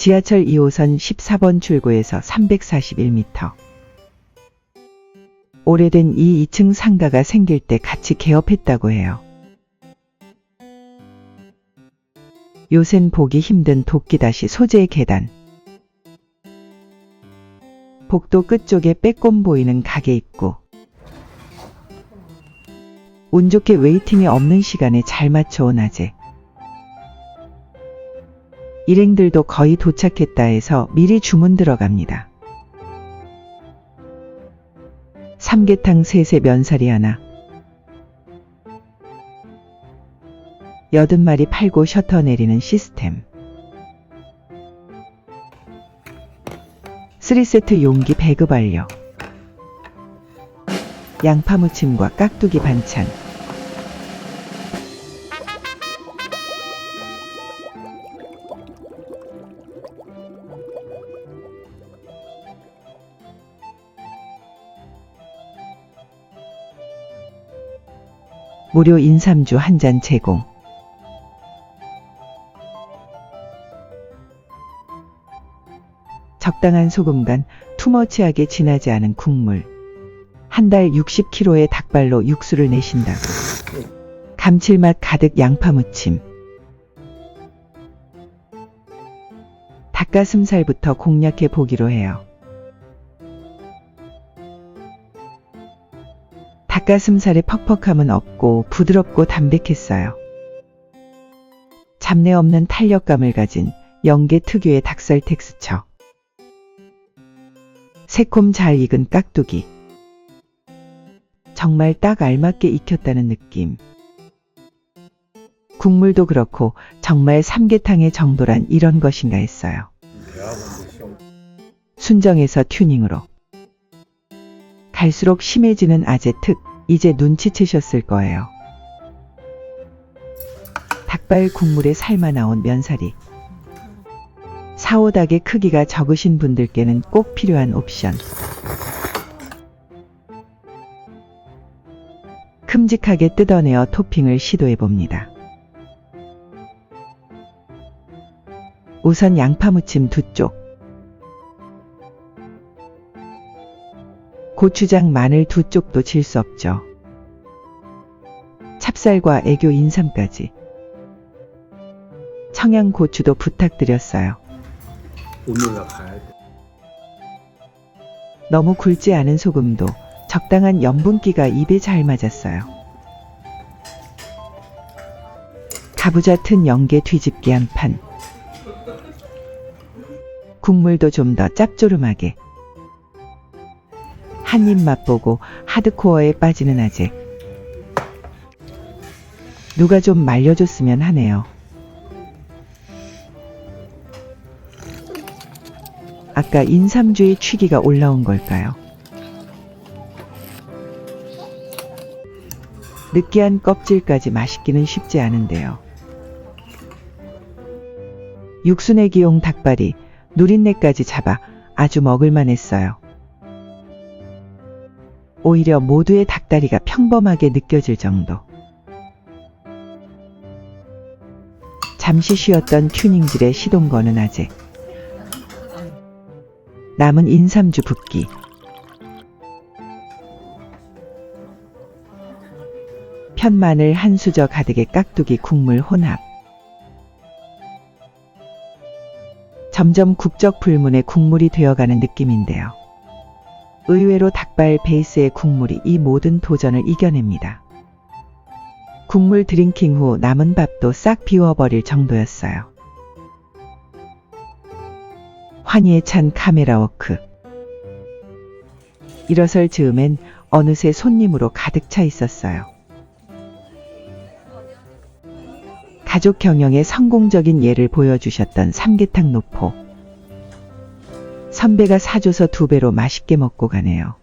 지하철 2호선 14번 출구에서 341m. 오래된 이 2층 상가가 생길 때 같이 개업했다고 해요. 요샌 보기 힘든 도끼다시 소재의 계단. 복도 끝쪽에 빼꼼 보이는 가게 입구. 운 좋게 웨이팅이 없는 시간에 잘 맞춰온 아재. 일행들도 거의 도착했다 해서 미리 주문 들어갑니다. 삼계탕 셋에 면사리 하나. 여든 마리 팔고 셔터 내리는 시스템. 3세트 용기 배급 완료. 양파 무침과 깍두기 반찬. 무료 인삼주 한 잔 제공. 적당한 소금 간 투머치하게 진하지 않은 국물. 한 달 60kg의 닭발로 육수를 내신다고. 감칠맛 가득 양파 무침. 닭가슴살부터 공략해 보기로 해요. 닭가슴살의 퍽퍽함은 없고 부드럽고 담백했어요. 잡내 없는 탄력감을 가진 영계 특유의 닭살 텍스처. 새콤 잘 익은 깍두기. 정말 딱 알맞게 익혔다는 느낌. 국물도 그렇고 정말 삼계탕의 정도란 이런 것인가 했어요. 순정에서 튜닝으로. 갈수록 심해지는 아재 특, 이제 눈치채셨을 거예요. 닭발 국물에 삶아 나온 면사리. 사오닭의 크기가 적으신 분들께는 꼭 필요한 옵션. 큼직하게 뜯어내어 토핑을 시도해 봅니다. 우선 양파 무침 두 쪽. 고추장 마늘 두 쪽도 질 수 없죠. 찹쌀과 애교 인삼까지. 청양고추도 부탁드렸어요. 오늘가 가야 돼. 너무 굵지 않은 소금도 적당한 염분기가 입에 잘 맞았어요. 가부좌 튼 연계 뒤집기 한 판. 국물도 좀 더 짭조름하게. 한 입 맛보고 하드코어에 빠지는 아재. 누가 좀 말려줬으면 하네요. 아까 인삼주의 취기가 올라온 걸까요? 느끼한 껍질까지 맛있기는 쉽지 않은데요. 육수내기용 닭발이 누린내까지 잡아 아주 먹을만 했어요. 오히려 모두의 닭다리가 평범하게 느껴질 정도. 잠시 쉬었던 튜닝질의 시동 거는 아재. 남은 인삼주 붓기. 편마늘 한 수저 가득의 깍두기 국물 혼합. 점점 국적 불문의 국물이 되어가는 느낌인데요. 의외로 닭발 베이스의 국물이 이 모든 도전을 이겨냅니다. 국물 드링킹 후 남은 밥도 싹 비워버릴 정도였어요. 환희에 찬 카메라 워크. 일어설 즈음엔 어느새 손님으로 가득 차 있었어요. 가족 경영의 성공적인 예를 보여주셨던 삼계탕 노포. 선배가 사줘서 두 배로 맛있게 먹고 가네요.